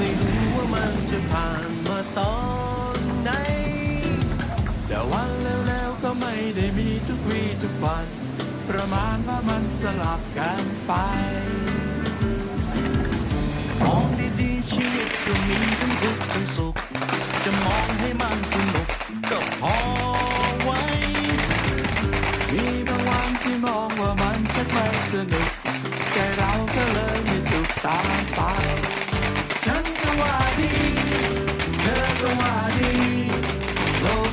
ไม่รู้ว่ามันจะผ่านมาตอนไหน แต่วันแล้วๆก็ไม่ได้มีทุกวีทุกวัน ประมาณว่ามันสลับกันไป มองดีๆชีวิตก็มีทั้งทุกข์ทั้งสุข จะมองให้มันสนุกก็พอไว้ มีบางวันที่มองว่ามันจะไม่สนุก แต่เราก็เลยไม่สุขตามไป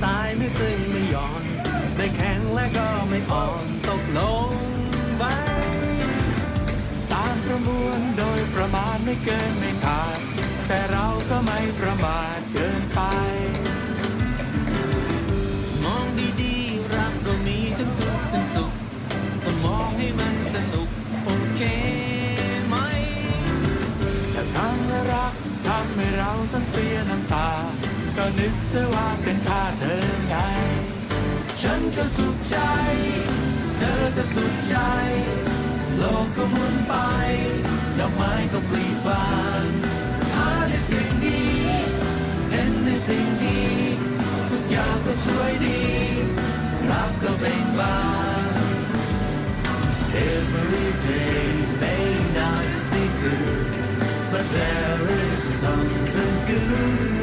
ไตล์ไม่ตึงไม่หย่อน ไม่แข็งและก็ไม่อ่อนตกลงไปตามประมวลโดยประมาณไม่เกินไม่ขาด แต่เราก็ไม่ประมาทเกินไป มองดีๆ รักก็มีทั้งทุกข์ทั้งสุขก็มองให้มันสนุกโอเคไหมถ้าคำและรักทำให้เราต้องเสียน้ำตา ก็นึกเสียว่าเป็นค่าเธอไง ฉันก็สุขใจ เธอก็สุขใจ โลกก็หมุนไป ดอกไม้ก็ปลีบานหาในสิ่งดี เห็นในสิ่งดี ทุกอย่างก็สวยดี รักก็เบ่งบาน Every day may not be good but there is something good